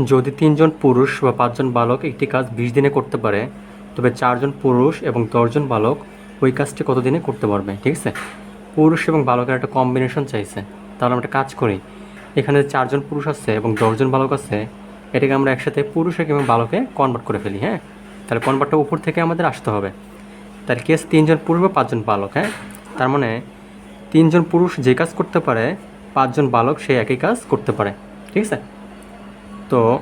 যদি তিনজন পুরুষ বা পাঁচজন বালক একটি কাজ বিশ দিনে করতে পারে, তবে চারজন পুরুষ এবং দশজন বালক ওই কাজটি কত দিনে করতে পারবে, ঠিক আছে? পুরুষ এবং বালকের একটা কম্বিনেশন চাইছে, তাহলে আমরা একটা কাজ করি। এখানে চারজন পুরুষ আছে এবং দশজন বালক আছে, এটাকে আমরা একসাথে পুরুষ এবং বালকে কনভার্ট করে ফেলি হ্যাঁ? তাহলে কনভার্টটা উপর থেকে আমাদের আসতে হবে। তার কেস তিনজন পুরুষ বা পাঁচজন বালক হ্যাঁ? তার মানে তিনজন পুরুষ যে কাজ করতে পারে, পাঁচজন বালক সেই একই কাজ করতে পারে, ঠিক আছে? তো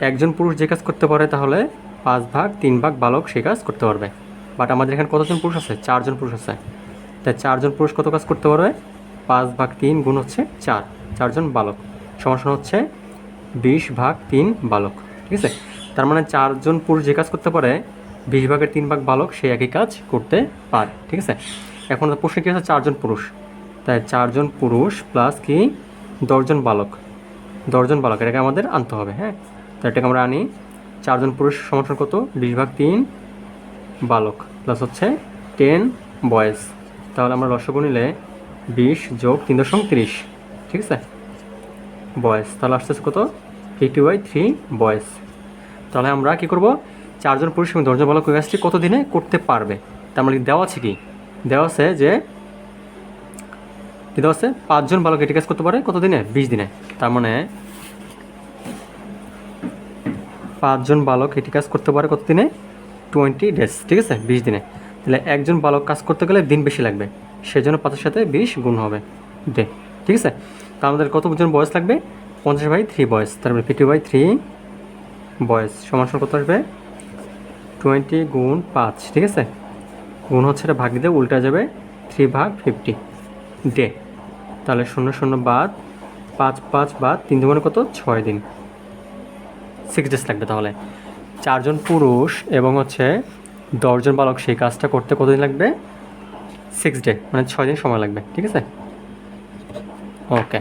একজন পুরুষ যে কাজ করতে পারে তাহলে পাঁচ ভাগ, তিন ভাগ বালক সে কাজ করতে পারবে। বাট আমাদের এখানে কতজন পুরুষ আছে? চারজন পুরুষ আছে। তাই চারজন পুরুষ কত কাজ করতে পারবে? পাঁচ ভাগ, তিন গুণ হচ্ছে চার। চারজন বালক। সমান হচ্ছে বিশ ভাগ, তিন বালক। ঠিক আছে? তার মানে চারজন পুরুষ যে কাজ করতে পারে, বিশ ভাগের তিন ভাগ বালক সেই একই কাজ করতে পারে। ঠিক আছে? এখন প্রশ্ন কী আছে? চারজন পুরুষ। তাই চারজন পুরুষ প্লাস কি? দশজন বালক। দশজন বালক, এটাকে আমাদের আনতে হবে হ্যাঁ? তো এটাকে আমরা আনি, চারজন পুরুষ, সমর্থন কত? বিশ ভাগ তিন বালক প্লাস হচ্ছে টেন বয়েজ তাহলে আমরা রসগো নিলে বিশ যোগ তিন দশম তিরিশ, ঠিক আছে? বয়েস তাহলে আসতেছে কত? এইটি বাই থ্রি বয়েস তাহলে আমরা কি করব? চারজন পুরুষ এবং দশজন বালক ওই কাজটি কত দিনে করতে পারবে? তার মানে দেওয়া আছে কি? দেওয়া আছে যে, কি দেওয়া আছে? পাঁচজন বালক এটি কাজ করতে পারে কত দিনে বিশ দিনে। তার মানে পাঁচজন বালক এটি কাজ করতে পারে কত দিনে টোয়েন্টি ডেজ ঠিক আছে? বিশ দিনে। তাহলে একজন বালক কাজ করতে গেলে দিন বেশি লাগবে। সেজন্য পাঁচের সাথে বিশ গুণ হবে। ডে ঠিক আছে? তা আমাদের কতজন বয়স লাগবে? পঞ্চাশ বাই থ্রি বয়স। তারপরে ফিফটি বাই থ্রি বয়স। সমান কত আসবে? টোয়েন্টি গুণ পাঁচ, ঠিক আছে? গুণ হচ্ছে এটা ভাগ দিতে উল্টা যাবে থ্রি ভাগ ফিফটি ডে তাহলে শূন্য শূন্য বাদ পাঁচ পাঁচ বাদ তিন দুগুণে কত? ছয় দিন। সিক্স ডেজ লাগবে তাহলে। চারজন পুরুষ এবং হচ্ছে দশজন বালক, সেই কাজটা করতে কতদিন লাগবে? সিক্স ডে মানে ছয় দিন সময় লাগবে, ঠিক আছে? ওকে